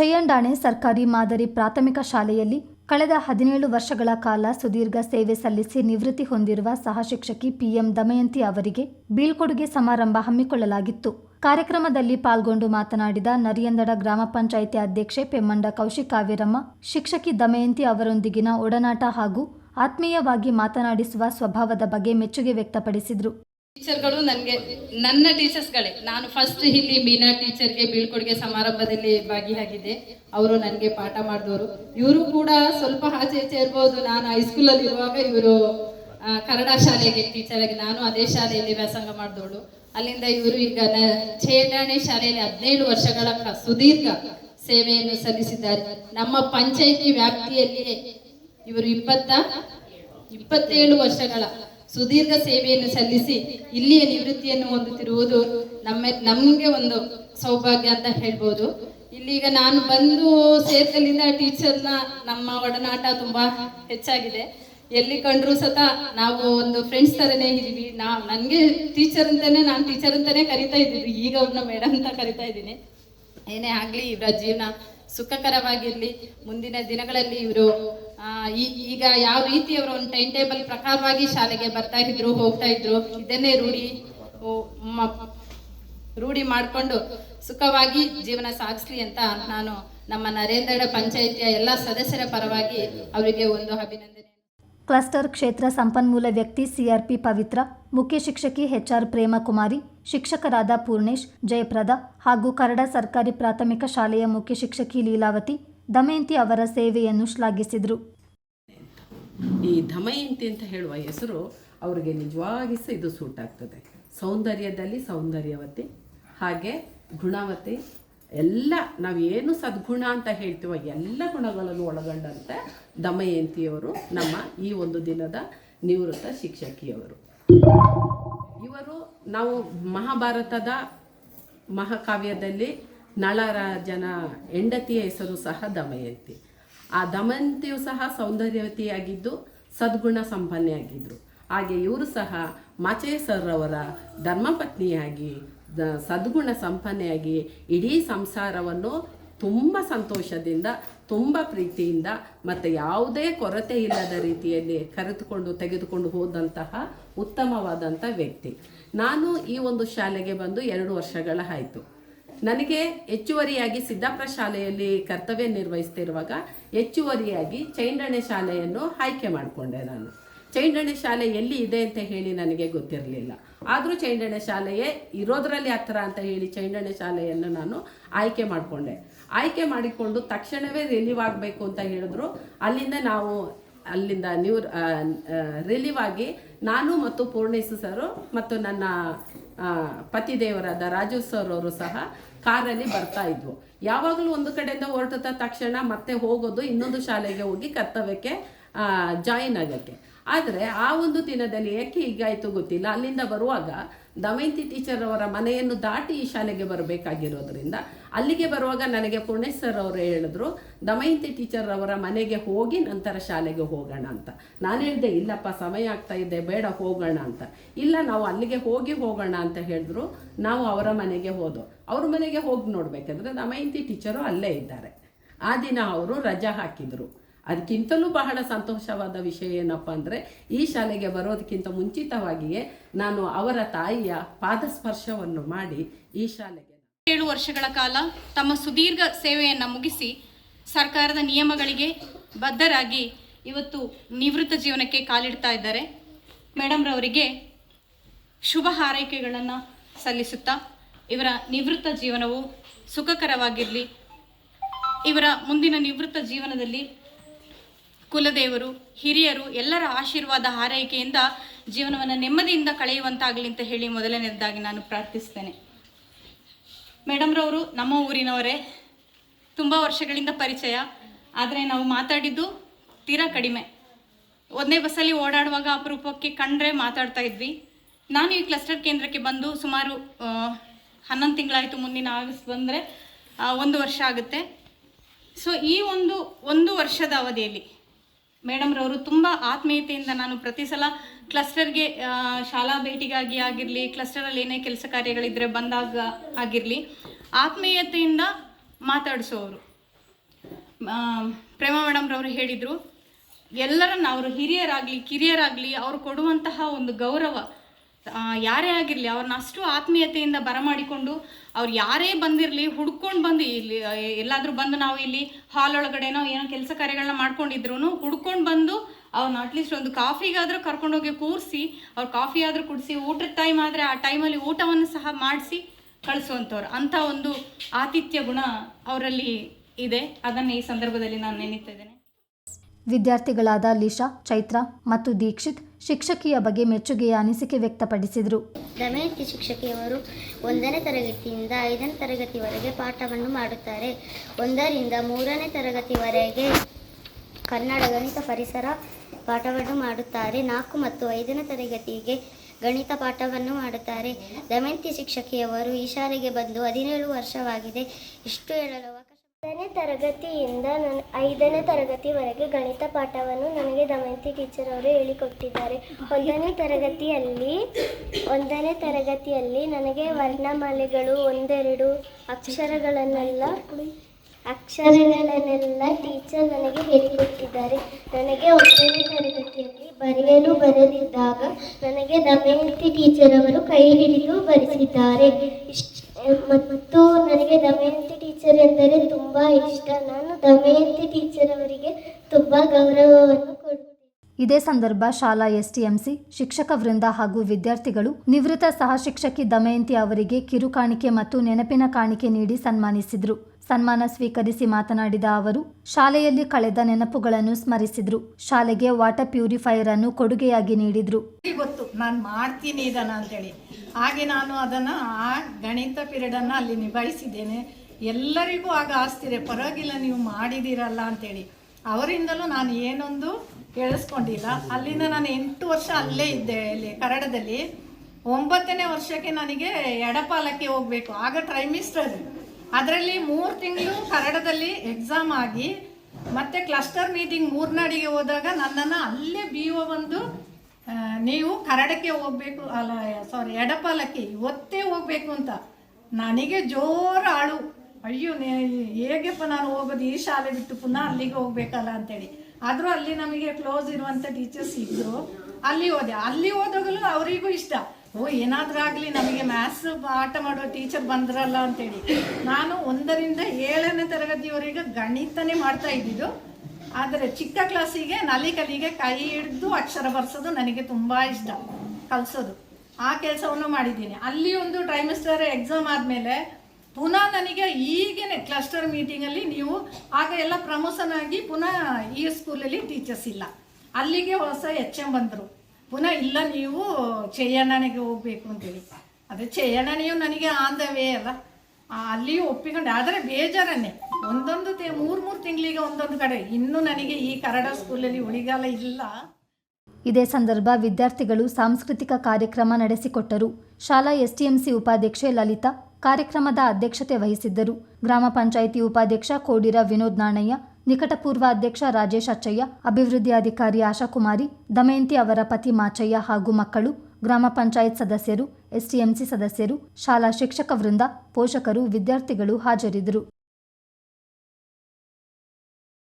ಚಯ್ಯಂಡಾಣೆ ಸರ್ಕಾರಿ ಮಾದರಿ ಪ್ರಾಥಮಿಕ ಶಾಲೆಯಲ್ಲಿ ಕಳೆದ ಹದಿನೇಳು ವರ್ಷಗಳ ಕಾಲ ಸುದೀರ್ಘ ಸೇವೆ ಸಲ್ಲಿಸಿ ನಿವೃತ್ತಿ ಹೊಂದಿರುವ ಸಹ ಶಿಕ್ಷಕಿ ಪಿಎಂ ದಮಯಂತಿ ಅವರಿಗೆ ಬೀಳ್ಕೊಡುಗೆ ಸಮಾರಂಭ ಹಮ್ಮಿಕೊಳ್ಳಲಾಗಿತ್ತು. ಕಾರ್ಯಕ್ರಮದಲ್ಲಿ ಪಾಲ್ಗೊಂಡು ಮಾತನಾಡಿದ ನರಿಯಂದಡ ಗ್ರಾಮ ಪಂಚಾಯಿತಿ ಅಧ್ಯಕ್ಷೆ ಪೆಮ್ಮಂಡ ಕಾವೇರಮ್ಮ, ಶಿಕ್ಷಕಿ ದಮಯಂತಿ ಅವರೊಂದಿಗಿನ ಒಡನಾಟ ಹಾಗೂ ಆತ್ಮೀಯವಾಗಿ ಮಾತನಾಡಿಸುವ ಸ್ವಭಾವದ ಬಗ್ಗೆ ಮೆಚ್ಚುಗೆ ವ್ಯಕ್ತಪಡಿಸಿದರು. ಟೀಚರ್ಗಳು ನನಗೆ, ನನ್ನ ಟೀಚರ್ಸ್ಗಳೇ. ನಾನು ಫಸ್ಟ್ ಇಲ್ಲಿ ಮೀನಾ ಟೀಚರ್ಗೆ, ಬೀಳ್ಕೊಡುಗೆ ಸಮಾರಂಭದಲ್ಲಿ ಭಾಗಿಯಾಗಿದ್ದೆ. ಅವರು ನನಗೆ ಪಾಠ ಮಾಡಿದವರು ಇವರು ಕೂಡ ಸ್ವಲ್ಪ ಆಚೆ ಈಚೆ ಇರ್ಬೋದು. ನಾನು ಹೈಸ್ಕೂಲಲ್ಲಿ ಇರುವಾಗ ಇವರು ಕನ್ನಡ ಶಾಲೆಗೆ ಟೀಚರ್ ಆಗಿ ನಾನು ಅದೇ ಶಾಲೆಯಲ್ಲಿ ವ್ಯಾಸಂಗ ಮಾಡಿದವಳು ಅಲ್ಲಿಂದ ಇವರು ಈಗ ನ ಶಾಲೆಯಲ್ಲಿ ಹದಿನೇಳು ವರ್ಷಗಳ ಸುದೀರ್ಘ ಸೇವೆಯನ್ನು ಸಲ್ಲಿಸಿದ್ದಾರೆ. ನಮ್ಮ ಪಂಚಾಯಿತಿ ವ್ಯಾಪ್ತಿಯಲ್ಲಿ ಇವರು ಇಪ್ಪತ್ತ, ಇಪ್ಪತ್ತೇಳು ವರ್ಷಗಳ ಸುದೀರ್ಘ ಸೇವೆಯನ್ನು ಸಲ್ಲಿಸಿ ಇಲ್ಲಿಯ ನಿವೃತ್ತಿಯನ್ನು ಹೊಂದುತ್ತಿರುವುದು ನಮ್ಮ ನಮಗೆ ಒಂದು ಸೌಭಾಗ್ಯ ಅಂತ ಹೇಳ್ಬೋದು. ಇಲ್ಲಿಗ ನಾನು ಬಂದು ಸೇರ್ಕಲಿಂದ ಟೀಚರ್ನ ನಮ್ಮ ಒಡನಾಟ ತುಂಬಾ ಹೆಚ್ಚಾಗಿದೆ. ಎಲ್ಲಿ ಕಂಡ್ರು ಸತ ನಾವು ಒಂದು ಫ್ರೆಂಡ್ಸ್ ತರನೇ ಇದೀವಿ ನಾ ನನಗೆ ಟೀಚರ್ ಅಂತಾನೆ, ನಾನು ಟೀಚರ್ ಅಂತಾನೆ ಕರಿತಾ ಇದ್ದೀವಿ. ಈಗ ಅವ್ರನ್ನ ಮೇಡಮ್ ಅಂತ ಕರಿತಾ ಇದ್ದೀನಿ. ಏನೇ ಆಗಲಿ, ಇವರ ಜೀವನ ಸುಖಕರವಾಗಿರಲಿ. ಮುಂದಿನ ದಿನಗಳಲ್ಲಿ ಇವರು ಈಗ ಯಾವ ರೀತಿ ಅವರು ಒಂದು ಟೈಮ್ ಟೇಬಲ್ ಪ್ರಕಾರವಾಗಿ ಶಾಲೆಗೆ ಬರ್ತಾ ಇದ್ರು ಹೋಗ್ತಾ ಇದ್ರು, ಇದನ್ನೇ ರೂಢಿ ರೂಢಿ ಮಾಡಿಕೊಂಡು ಸುಖವಾಗಿ ಜೀವನ ಸಾಗಿಸ್ಲಿ ಅಂತ ನಾನು ನಮ್ಮ ನರೇಂದ್ರ ಪಂಚಾಯಿತಿಯ ಎಲ್ಲ ಸದಸ್ಯರ ಪರವಾಗಿ ಅವರಿಗೆ ಒಂದು ಅಭಿನಂದನೆ. ಕ್ಲಸ್ಟರ್ ಕ್ಷೇತ್ರ ಸಂಪನ್ಮೂಲ ವ್ಯಕ್ತಿ ಸಿಆರ್ಪಿ ಪವಿತ್ರ, ಮುಖ್ಯ ಶಿಕ್ಷಕಿ ಎಚ್ಆರ್ ಪ್ರೇಮಕುಮಾರಿ, ಶಿಕ್ಷಕರಾದ ಪೂರ್ಣೇಶ್, ಜಯಪ್ರದ ಹಾಗೂ ಕರಡ ಸರ್ಕಾರಿ ಪ್ರಾಥಮಿಕ ಶಾಲೆಯ ಮುಖ್ಯ ಶಿಕ್ಷಕಿ ಲೀಲಾವತಿ, ದಮಯಂತಿ ಅವರ ಸೇವೆಯನ್ನು ಶ್ಲಾಘಿಸಿದರು. ಈ ಧಮಯಂತಿ ಅಂತ ಹೇಳುವ ಹೆಸರು ಅವರಿಗೆ ನಿಜವಾಗಿ ಸಹ ಇದು ಸೂಟ್ ಆಗ್ತದೆ. ಸೌಂದರ್ಯದಲ್ಲಿ ಸೌಂದರ್ಯವತಿ, ಹಾಗೆ ಗುಣವತಿ, ಎಲ್ಲ ನಾವು ಏನು ಸದ್ಗುಣ ಅಂತ ಹೇಳ್ತೀವೋ ಎಲ್ಲ ಗುಣಗಳನ್ನು ಒಳಗೊಂಡಂತೆ ದಮಯಂತಿಯವರು ನಮ್ಮ ಈ ಒಂದು ದಿನದ ನಿವೃತ್ತ ಶಿಕ್ಷಕಿಯವರು. ಇವರು ನಾವು ಮಹಾಭಾರತದ ಮಹಾಕಾವ್ಯದಲ್ಲಿ ನಳರಾಜನ ಹೆಂಡತಿಯ ಹೆಸರು ಸಹ ದಮಯಂತಿ ಆ ದಮಂತಿಯು ಸಹ ಸೌಂದರ್ಯವತಿಯಾಗಿದ್ದು ಸದ್ಗುಣ ಸಂಪನ್ನೆಯಾಗಿದ್ದರು ಹಾಗೆ ಇವರು ಸಹ ಮಾಚೇ ಸರ್ ಅವರ ಧರ್ಮಪತ್ನಿಯಾಗಿ ಸದ್ಗುಣ ಸಂಪನ್ನೆಯಾಗಿ ಇಡೀ ಸಂಸಾರವನ್ನು ತುಂಬ ಸಂತೋಷದಿಂದ, ತುಂಬ ಪ್ರೀತಿಯಿಂದ ಮತ್ತು ಯಾವುದೇ ಕೊರತೆ ಇಲ್ಲದ ರೀತಿಯಲ್ಲಿ ಕರೆದುಕೊಂಡು, ತೆಗೆದುಕೊಂಡು ಹೋದಂತಹ ಉತ್ತಮವಾದಂಥ ವ್ಯಕ್ತಿ. ನಾನು ಈ ಒಂದು ಶಾಲೆಗೆ ಬಂದು ಎರಡು ವರ್ಷಗಳ ಆಯಿತು. ನನಗೆ ಹೆಚ್ಚುವರಿಯಾಗಿ ಸಿದ್ದಾಪುರ ಶಾಲೆಯಲ್ಲಿ ಕರ್ತವ್ಯ ನಿರ್ವಹಿಸ್ತಿರುವಾಗ ಹೆಚ್ಚುವರಿಯಾಗಿ ಚೈಂಡಣೆ ಶಾಲೆಯನ್ನು ಆಯ್ಕೆ ಮಾಡಿಕೊಂಡೆ ನಾನು. ಚೈಂಡಣೆ ಶಾಲೆ ಎಲ್ಲಿ ಇದೆ ಅಂತ ಹೇಳಿ ನನಗೆ ಗೊತ್ತಿರಲಿಲ್ಲ. ಆದರೂ ಚೈಂಡಣೆ ಶಾಲೆಯೇ ಇರೋದ್ರಲ್ಲಿ ಹತ್ತಿರ ಅಂತ ಹೇಳಿ ಚೈಂಡಣೆ ಶಾಲೆಯನ್ನು ನಾನು ಆಯ್ಕೆ ಮಾಡಿಕೊಂಡೆ. ಆಯ್ಕೆ ಮಾಡಿಕೊಂಡು ತಕ್ಷಣವೇ ರಿಲೀವ್ ಆಗಬೇಕು ಅಂತ ಹೇಳಿದ್ರು. ಅಲ್ಲಿಂದ ನಾವು, ಅಲ್ಲಿಂದ ನೀವು ರಿಲೀವ್ ಆಗಿ ನಾನು ಮತ್ತು ಪೂರ್ಣೇಶ್ ಸರು ಮತ್ತು ನನ್ನ ಪತಿದೇವರಾದ ರಾಜು ಸರ್ ಅವರು ಸಹ ಕಾರಲ್ಲಿ ಬರ್ತಾ ಇದ್ವು. ಯಾವಾಗಲೂ ಒಂದು ಕಡೆಯಿಂದ ಹೊರಟ ತಕ್ಷಣ ಮತ್ತೆ ಹೋಗೋದು ಇನ್ನೊಂದು ಶಾಲೆಗೆ ಹೋಗಿ ಕರ್ತವ್ಯಕ್ಕೆ ಜಾಯಿನ್ ಆಗಕ್ಕೆ. ಆದರೆ ಆ ಒಂದು ದಿನದಲ್ಲಿ ಏಕೆ ಹೀಗಾಯಿತು ಗೊತ್ತಿಲ್ಲ. ಅಲ್ಲಿಂದ ಬರುವಾಗ ದಮಯಂತಿ ಟೀಚರ್ ಅವರ ಮನೆಯನ್ನು ದಾಟಿ ಈ ಶಾಲೆಗೆ ಬರಬೇಕಾಗಿರೋದ್ರಿಂದ ಅಲ್ಲಿಗೆ ಬರುವಾಗ ನನಗೆ ಪೂರ್ಣೇಶ್ ಸರ್ ಅವರು ಹೇಳಿದ್ರು, ದಮಯಂತಿ ಟೀಚರ್ ಅವರ ಮನೆಗೆ ಹೋಗಿ ನಂತರ ಶಾಲೆಗೆ ಹೋಗೋಣ ಅಂತ. ನಾನು ಹೇಳಿದೆ, ಇಲ್ಲಪ್ಪ, ಸಮಯ ಆಗ್ತಾ ಇದೆ, ಬೇಡ, ಹೋಗೋಣ ಅಂತ. ಇಲ್ಲ, ನಾವು ಅಲ್ಲಿಗೆ ಹೋಗಿ ಹೋಗೋಣ ಅಂತ ಹೇಳಿದ್ರು, ನಾವು ಅವರ ಮನೆಗೆ ಹೋದೋ ಅವ್ರ ಮನೆಗೆ ಹೋಗಿ ನೋಡಬೇಕಂದ್ರೆ ದಮಯಂತಿ ಟೀಚರು ಅಲ್ಲೇ ಇದ್ದಾರೆ. ಆ ದಿನ ಅವರು ರಜಾ ಹಾಕಿದರು. ಅದಕ್ಕಿಂತಲೂ ಬಹಳ ಸಂತೋಷವಾದ ವಿಷಯ ಏನಪ್ಪ ಅಂದರೆ, ಈ ಶಾಲೆಗೆ ಬರೋದಕ್ಕಿಂತ ಮುಂಚಿತವಾಗಿಯೇ ನಾನು ಅವರ ತಾಯಿಯ ಪಾದಸ್ಪರ್ಶವನ್ನು ಮಾಡಿ ಈ ಶಾಲೆಗೆ ಏಳು ವರ್ಷಗಳ ಕಾಲ ತಮ್ಮ ಸುದೀರ್ಘ ಸೇವೆಯನ್ನು ಮುಗಿಸಿ ಸರ್ಕಾರದ ನಿಯಮಗಳಿಗೆ ಬದ್ಧರಾಗಿ ಇವತ್ತು ನಿವೃತ್ತ ಜೀವನಕ್ಕೆ ಕಾಲಿಡ್ತಾ ಇದ್ದಾರೆ. ಮೇಡಮ್ರವರಿಗೆ ಶುಭ ಹಾರೈಕೆಗಳನ್ನು ಸಲ್ಲಿಸುತ್ತಾ ಇವರ ನಿವೃತ್ತ ಜೀವನವು ಸುಖಕರವಾಗಿರಲಿ. ಇವರ ಮುಂದಿನ ನಿವೃತ್ತ ಜೀವನದಲ್ಲಿ ಕುಲದೇವರು, ಹಿರಿಯರು ಎಲ್ಲರ ಆಶೀರ್ವಾದ ಹಾರೈಕೆಯಿಂದ ಜೀವನವನ್ನು ನೆಮ್ಮದಿಯಿಂದ ಕಳೆಯುವಂತಾಗಲಿ ಅಂತ ಹೇಳಿ ಮೊದಲನೇದಾಗಿ ನಾನು ಪ್ರಾರ್ಥಿಸ್ತೇನೆ. ಮೇಡಮ್ರವರು ನಮ್ಮ ಊರಿನವರೇ, ತುಂಬ ವರ್ಷಗಳಿಂದ ಪರಿಚಯ, ಆದರೆ ನಾವು ಮಾತಾಡಿದ್ದು ತೀರಾ ಕಡಿಮೆ. ಒಂದನೇ ಬಸ್ಸಲ್ಲಿ ಓಡಾಡುವಾಗ ಅಪರೂಪಕ್ಕೆ ಕಂಡ್ರೆ ಮಾತಾಡ್ತಾ ಇದ್ವಿ. ನಾನು ಈ ಕ್ಲಸ್ಟರ್ ಕೇಂದ್ರಕ್ಕೆ ಬಂದು ಸುಮಾರು ಹನ್ನೊಂದು ತಿಂಗಳಾಯಿತು ಮುಂದಿನ ಆಗಸ್ಟ್ ಬಂದರೆ ಒಂದು ವರ್ಷ ಆಗುತ್ತೆ. ಸೊ ಈ ಒಂದು ಒಂದು ವರ್ಷದ ಅವಧಿಯಲ್ಲಿ ಮೇಡಮ್ರವರು ತುಂಬ ಆತ್ಮೀಯತೆಯಿಂದ ನಾನು ಪ್ರತಿ ಸಲ ಕ್ಲಸ್ಟರ್ಗೆ ಶಾಲಾ ಭೇಟಿಗಾಗಿ ಆಗಿರಲಿ, ಕ್ಲಸ್ಟರಲ್ಲಿ ಏನೇ ಕೆಲಸ ಕಾರ್ಯಗಳಿದ್ದರೆ ಬಂದಾಗ ಆಗಿರಲಿ, ಆತ್ಮೀಯತೆಯಿಂದ ಮಾತಾಡಿಸೋರು ಪ್ರೇಮ ಮೇಡಮ್ರವರು ಹೇಳಿದರು, ಎಲ್ಲರನ್ನ ಅವರು ಹಿರಿಯರಾಗಲಿ, ಕಿರಿಯರಾಗಲಿ, ಅವರು ಕೊಡುವಂತಹ ಒಂದು ಗೌರವ ಯಾರೇ ಆಗಿರಲಿ ಅವ್ರನ್ನ ಅಷ್ಟು ಆತ್ಮೀಯತೆಯಿಂದ ಬರಮಾಡಿಕೊಂಡು ಅವ್ರು ಯಾರೇ ಬಂದಿರಲಿ, ಹುಡ್ಕೊಂಡು ಬಂದು ಇಲ್ಲಿ ಎಲ್ಲಾದರೂ ಬಂದು ನಾವು ಇಲ್ಲಿ ಹಾಲ್ ಒಳಗಡೆನೋ ಏನೋ ಕೆಲಸ ಕಾರ್ಯಗಳನ್ನ ಮಾಡ್ಕೊಂಡಿದ್ರು ಹುಡ್ಕೊಂಡು ಬಂದು ಅವ್ರನ್ನ ಅಟ್ಲೀಸ್ಟ್ ಒಂದು ಕಾಫಿಗಾದರೂ ಕರ್ಕೊಂಡೋಗಿ ಕೂರಿಸಿ, ಅವ್ರು ಕಾಫಿ ಆದರೂ ಕುಡಿಸಿ, ಊಟದ ಟೈಮ್ ಆದರೆ ಆ ಟೈಮಲ್ಲಿ ಊಟವನ್ನು ಸಹ ಮಾಡಿಸಿ ಕಳಿಸುವಂಥವ್ರು. ಅಂಥ ಒಂದು ಆತಿಥ್ಯ ಗುಣ ಅವರಲ್ಲಿ ಇದೆ. ಅದನ್ನು ಈ ಸಂದರ್ಭದಲ್ಲಿ ನಾನು ನೆನೀತಾ ಇದ್ದೇನೆ. ವಿದ್ಯಾರ್ಥಿಗಳಾದ ಲಿಶಾ, ಚೈತ್ರ ಮತ್ತು ದೀಕ್ಷಿತ್ ಶಿಕ್ಷಕಿಯ ಬಗ್ಗೆ ಮೆಚ್ಚುಗೆಯ ಅನಿಸಿಕೆ ವ್ಯಕ್ತಪಡಿಸಿದರು. ದಮಯಂತಿ ಶಿಕ್ಷಕಿಯವರು ಒಂದನೇ ತರಗತಿಯಿಂದ ಐದನೇ ತರಗತಿವರೆಗೆ ಪಾಠವನ್ನು ಮಾಡುತ್ತಾರೆ. ಒಂದರಿಂದ ಮೂರನೇ ತರಗತಿವರೆಗೆ ಕನ್ನಡ ಗಣಿತ ಪರಿಸರ ಪಾಠವನ್ನು ಮಾಡುತ್ತಾರೆ. ನಾಲ್ಕು ಮತ್ತು ಐದನೇ ತರಗತಿಗೆ ಗಣಿತ ಪಾಠವನ್ನು ಮಾಡುತ್ತಾರೆ. ದಮಯಂತಿ ಶಿಕ್ಷಕಿಯವರು ಈ ಶಾಲೆಗೆ ಬಂದು ಹದಿನೇಳು ವರ್ಷವಾಗಿದೆ. ಇಷ್ಟು ಹೇಳಲು ಒಂದನೇ ತರಗತಿಯಿಂದ ನನ್ನ, ಐದನೇ ತರಗತಿವರೆಗೆ ಗಣಿತ ಪಾಠವನ್ನು ನನಗೆ ದಮಯಂತಿ ಟೀಚರ್ ಅವರು ಹೇಳಿಕೊಟ್ಟಿದ್ದಾರೆ. ಒಂದನೇ ತರಗತಿಯಲ್ಲಿ ಒಂದನೇ ತರಗತಿಯಲ್ಲಿ ನನಗೆ ವರ್ಣಮಾಲೆಗಳು ಒಂದೆರಡು ಅಕ್ಷರಗಳನ್ನೆಲ್ಲ ಅಕ್ಷರಗಳನ್ನೆಲ್ಲ ಟೀಚರ್ ನನಗೆ ಹೇಳಿಕೊಟ್ಟಿದ್ದಾರೆ. ನನಗೆ ಒಂದನೇ ತರಗತಿಯಲ್ಲಿ ಬರೆಯಲು ಬರೆದಿದ್ದಾಗ ನನಗೆ ದಮಯಂತಿ ಟೀಚರ್ ಅವರು ಕೈ ಹಿಡಿದು ಬರೆಸಿದ್ದಾರೆ. ಇಷ್ಟ, ಮತ್ತು ನನಗೆ ದಮಯಂತಿ ಟೀಚರ್ ಎಂದರೆ ತುಂಬ ಇಷ್ಟ. ನಾನು ದಮಯಂತಿ ಟೀಚರ್ ಅವರಿಗೆ ತುಂಬ ಗೌರವವನ್ನು ಕೊಡುತ್ತೇನೆ ಇದೇ ಸಂದರ್ಭ ಶಾಲಾ ಎಸ್ಟಿಎಂಸಿ ಶಿಕ್ಷಕ ವೃಂದ ಹಾಗೂ ವಿದ್ಯಾರ್ಥಿಗಳು ನಿವೃತ್ತ ಸಹ ಶಿಕ್ಷಕಿ ದಮಯಂತಿ ಅವರಿಗೆ ಕಿರುಕಾಣಿಕೆ ಮತ್ತು ನೆನಪಿನ ಕಾಣಿಕೆ ನೀಡಿ ಸನ್ಮಾನಿಸಿದರು. ಸನ್ಮಾನ ಸ್ವೀಕರಿಸಿ ಮಾತನಾಡಿದ ಅವರು ಶಾಲೆಯಲ್ಲಿ ಕಳೆದ ನೆನಪುಗಳನ್ನು ಸ್ಮರಿಸಿದ್ರು. ಶಾಲೆಗೆ ವಾಟರ್ ಪ್ಯೂರಿಫೈಯರ್ ಅನ್ನು ಕೊಡುಗೆಯಾಗಿ ನೀಡಿದ್ರು. ಗೊತ್ತು ನಾನು ಮಾಡ್ತೀನಿ ಇದನ್ನ ಅಂತೇಳಿ. ಹಾಗೆ ನಾನು ಅದನ್ನು ಆ ಗಣಿತ ಪಿರಿಯಡನ್ನು ಅಲ್ಲಿ ನಿಭಾಯಿಸಿದ್ದೇನೆ. ಎಲ್ಲರಿಗೂ ಆಗ ಆಸ್ತಿ ಇದೆ. ಪರವಾಗಿಲ್ಲ, ನೀವು ಮಾಡಿದ್ದೀರಲ್ಲ ಅಂತೇಳಿ. ಅವರಿಂದಲೂ ನಾನು ಏನೊಂದು ಕೇಳಿಸ್ಕೊಂಡಿಲ್ಲ ಅಲ್ಲಿಂದ ನಾನು ಎಂಟು ವರ್ಷ ಅಲ್ಲೇ ಇದ್ದೆ ಇಲ್ಲಿ ಕರಡದಲ್ಲಿ ಒಂಬತ್ತನೇ ವರ್ಷಕ್ಕೆ ನನಗೆ ಎಡಪಾಲಕ್ಕೆ ಹೋಗಬೇಕು. ಆಗ ಟ್ರೈಮಿಸ್ಟರ್ ಅದರಲ್ಲಿ ಮೂರು ತಿಂಗಳು ಕರಡದಲ್ಲಿ ಎಕ್ಸಾಮ್ ಆಗಿ, ಮತ್ತೆ ಕ್ಲಸ್ಟರ್ ಮೀಟಿಂಗ್ ಮೂರ್ನಾಡಿಗೆ ಹೋದಾಗ ನನ್ನನ್ನು ಅಲ್ಲೇ ಬಿ ಒ ಬಂದು ನೀವು ಕರಡಕ್ಕೆ ಹೋಗ್ಬೇಕು, ಅಲ್ಲ ಸಾರಿ ಎಡಪಾಲಕ್ಕೆ ಇವತ್ತೇ ಹೋಗಬೇಕು ಅಂತ. ನನಗೆ ಜೋರ ಆಳು ಅಯ್ಯೋ, ನೇ, ಹೇಗೆಪ್ಪ ನಾನು ಹೋಗೋದು? ಈ ಶಾಲೆ ಬಿಟ್ಟು ಪುನಃ ಅಲ್ಲಿಗೆ ಹೋಗ್ಬೇಕಲ್ಲ ಅಂತೇಳಿ. ಆದರೂ ಅಲ್ಲಿ ನಮಗೆ ಕ್ಲೋಸ್ ಇರುವಂಥ ಟೀಚರ್ಸ್ ಇದ್ದರು ಅಲ್ಲಿ ಹೋದೆ. ಅಲ್ಲಿ ಹೋದಾಗಲೂ ಅವರಿಗೂ ಇಷ್ಟ. ಓ, ಏನಾದರೂ ಆಗಲಿ, ನಮಗೆ ಮ್ಯಾಥ್ಸ್ ಪಾಠ ಮಾಡೋ ಟೀಚರ್ ಬಂದ್ರಲ್ಲ ಅಂತೇಳಿ. ನಾನು ಒಂದರಿಂದ ಏಳನೇ ತರಗತಿಯವರೆಗೆ ಗಣಿತನೇ ಮಾಡ್ತಾ ಇದ್ದಿದ್ದು. ಆದರೆ ಚಿಕ್ಕ ಕ್ಲಾಸಿಗೆ ನಲಿ ಕಲಿಗೆ ಕೈ ಹಿಡಿದು ಅಕ್ಷರ ಬರ್ಸೋದು ನನಗೆ ತುಂಬ ಇಷ್ಟ, ಕಲಿಸೋದು. ಆ ಕೆಲಸವನ್ನು ಮಾಡಿದ್ದೀನಿ. ಅಲ್ಲಿ ಒಂದು ಟ್ರೈಮಿಸ್ಟರ್ ಎಕ್ಸಾಮ್ ಆದಮೇಲೆ ಪುನಃ ನನಗೆ ಈಗೇನೆ ಕ್ಲಸ್ಟರ್ ಮೀಟಿಂಗಲ್ಲಿ ನೀವು ಆಗ ಎಲ್ಲ ಪ್ರಮೋಷನ್ ಆಗಿ ಪುನಃ ಈ ಸ್ಕೂಲಲ್ಲಿ ಟೀಚರ್ಸ್ ಇಲ್ಲ. ಅಲ್ಲಿಗೆ ಹೊಸ ಎಚ್ ಎಂ ಬಂದರು. ಪುನಃ ಇಲ್ಲ ನೀವು ಚೆಯ್ಯಣ್ಣನಿಗೆ ಹೋಗ್ಬೇಕು ಅಂತೇಳಿ. ಅದೇ ಚೆಯ್ಯಣ್ಣನಿಯು ನನಗೆ ಆನ್ ವೇ ಅಲ್ಲ ಅಲ್ಲಿಯೂ ಒಪ್ಪಿಕೊಂಡೆ. ಆದರೆ ಬೇಜಾರನ್ನೇ. ಒಂದೊಂದು ತಿ, ಮೂರು ಮೂರು ತಿಂಗಳಿಗೆ ಒಂದೊಂದು ಕಡೆ. ಇನ್ನೂ ನನಗೆ ಈ ಕನ್ನಡ ಸ್ಕೂಲಲ್ಲಿ ಉಳಿಗಾಲ ಇಲ್ಲ. ಇದೇ ಸಂದರ್ಭ ವಿದ್ಯಾರ್ಥಿಗಳು ಸಾಂಸ್ಕೃತಿಕ ಕಾರ್ಯಕ್ರಮ ನಡೆಸಿಕೊಟ್ಟರು. ಶಾಲಾ ಎಸ್ಟಿಎಂಸಿ ಉಪಾಧ್ಯಕ್ಷೆ ಲಲಿತಾ. ಕಾರ್ಯಕ್ರಮದ ಅಧ್ಯಕ್ಷತೆ ವಹಿಸಿದ್ದರು. ಗ್ರಾಮ ಪಂಚಾಯಿತಿ ಉಪಾಧ್ಯಕ್ಷ ಕೋಡಿರ ವಿನೋದ್ ನಾಣಯ್ಯ, ನಿಕಟಪೂರ್ವ ಅಧ್ಯಕ್ಷ ರಾಜೇಶ್ ಅಚ್ಚಯ್ಯ, ಅಭಿವೃದ್ಧಿ ಅಧಿಕಾರಿ ಆಶಾಕುಮಾರಿ, ದಮಯಂತಿ ಅವರ ಪತಿ ಮಾಚಯ್ಯ ಹಾಗೂ ಮಕ್ಕಳು, ಗ್ರಾಮ ಪಂಚಾಯತ್ ಸದಸ್ಯರು ಎಸ್ಟಿಎಂಸಿ ಸದಸ್ಯರು, ಶಾಲಾ ಶಿಕ್ಷಕ ವೃಂದ, ಪೋಷಕರು, ವಿದ್ಯಾರ್ಥಿಗಳು ಹಾಜರಿದ್ದರು.